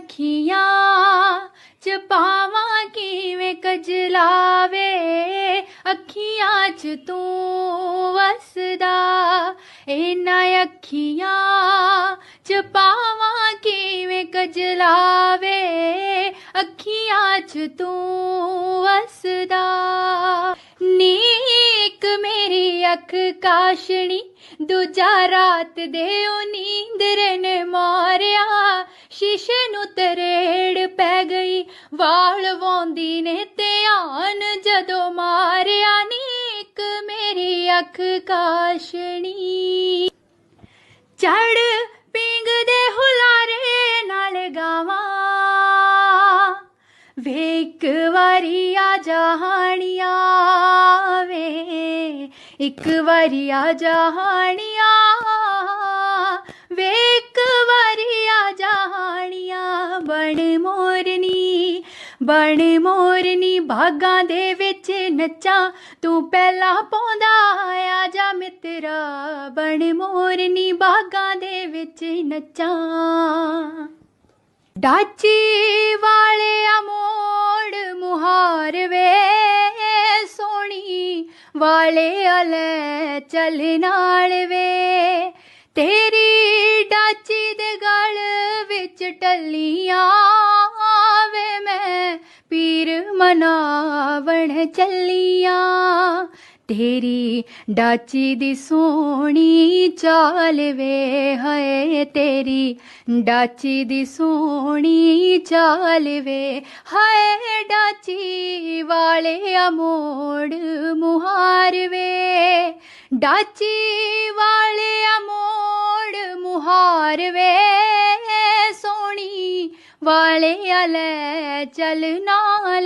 ਅੱਖੀਆਂ ਚ ਪਾਵਾਂ ਕਿਵੇਂ ਕਜਲਾਵੇ ਅੱਖੀਆਂ ਚ ਤੂੰ ਵਸਦਾ, ਇਹਨਾਂ ਅੱਖੀਆਂ ਚ ਪਾਵਾਂ ਕਿਵੇਂ ਕਜਲਾਵੇ ਅੱਖੀਆਂ ਚ ਤੂੰ ਵਸਦਾ। ਨੀਕ ਮੇਰੀ ਅੱਖ ਕਾਸ਼ਣੀ, ਦੂਜਾ ਰਾਤ ਦੇ ਉਹ ਨੀਂਦਰ ਨੇ ਮਾਰਿਆ। ਸ਼ੀਸ਼ੇ ਨੂੰ ਤਰੇੜ ਪੈ ਗਈ। ਵਾਲ ਵਾਉਂਦੀ ਨੇ ਧਿਆਨ ਜਦੋਂ ਮਾਰਿਆ ਨੀਕ ਮੇਰੀ ਅੱਖ ਕਾਸ਼ਣੀ। ਚੜ ਪਿੰਗ ਦੇ ਹੁਲਾਰੇ ਨਾਲ ਗਾਵਾਂ। ਵੇ ਇੱਕ ਵਾਰੀ ਆ ਜਹਾਣੀਆਂ ਵੇ। ਇੱਕ ਵਾਰੀ ਆ ਜਹਾਣੀਆਂ ਵੇ। ਬਣ ਮੋਰਨੀ ਬਾਗਾਂ ਦੇ ਵਿੱਚ ਨੱਚਾਂ, ਤੂੰ ਪਹਿਲਾ ਪਾਉਂਦਾ ਆ ਜਾ ਮਿੱਤਰਾ। ਬਣ ਮੋਰਨੀ ਬਾਗਾਂ ਦੇ ਵਿੱਚ ਨੱਚਾਂ। ਡਾਚੀ ਵਾਲਿਆ ਮੋੜ ਮੁਹਾਰ ਵੇ ਸੋਣੀ ਵਾਲੇ ਅਲੇ ਚੱਲ ਨਾਲ ਵੇ। ਤੇਰੀ ਡਾਚੀ ਦੇ ਗਲ ਵਿੱਚ ਟੱਲੀਆਂ ਮਨਾਵਣ ਚੱਲੀਆਂ। ਤੇਰੀ ਡਾਚੀ ਦੀ ਸੋਹਣੀ ਚਾਲ ਵੇ ਹਏ, ਤੇਰੀ ਡਾਚੀ ਦੀ ਸੋਹਣੀ ਚਾਲ ਵੇ ਹਏ, ਡਾਚੀ ਵਾਲੇ ਮੋੜ ਮੁਹਾਰ ਵੇ। ਡਾਚੀ ਵਾਲੇ ਅਮੋੜ ਮੁਹਾਰ ਵੇ, ਸੋਹਣੀ ਵਾਲੇ ਲੈ ਚੱਲ ਨਾਲ